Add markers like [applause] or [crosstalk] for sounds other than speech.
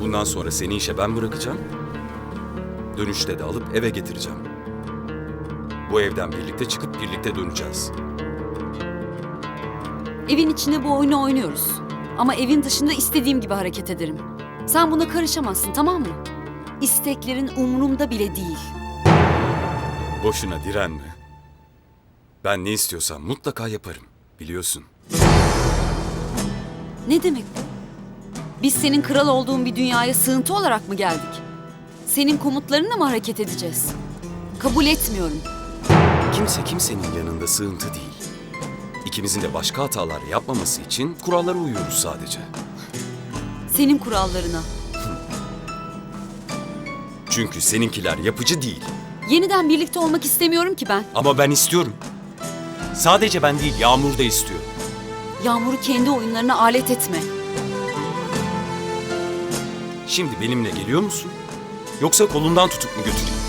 Bundan sonra seni işe ben bırakacağım. Dönüşte de alıp eve getireceğim. Bu evden birlikte çıkıp birlikte döneceğiz. Evin içinde bu oyunu oynuyoruz. Ama evin dışında istediğim gibi hareket ederim. Sen buna karışamazsın tamam mı? İsteklerin umurumda bile değil. Boşuna direnme. Ben ne istiyorsam mutlaka yaparım. Biliyorsun. Ne demek bu? Biz senin kral olduğun bir dünyaya sığıntı olarak mı geldik? Senin komutlarınla mı hareket edeceğiz? Kabul etmiyorum. Kimse kimsenin yanında sığıntı değil. İkimizin de başka hatalar yapmaması için kurallara uyuyoruz sadece. Senin kurallarına. [laughs] Çünkü seninkiler yapıcı değil. Yeniden birlikte olmak istemiyorum ki ben. Ama ben istiyorum. Sadece ben değil, Yağmur da istiyor. Yağmur'u kendi oyunlarına alet etme. Şimdi benimle geliyor musun? Yoksa kolundan tutup mu götüreyim?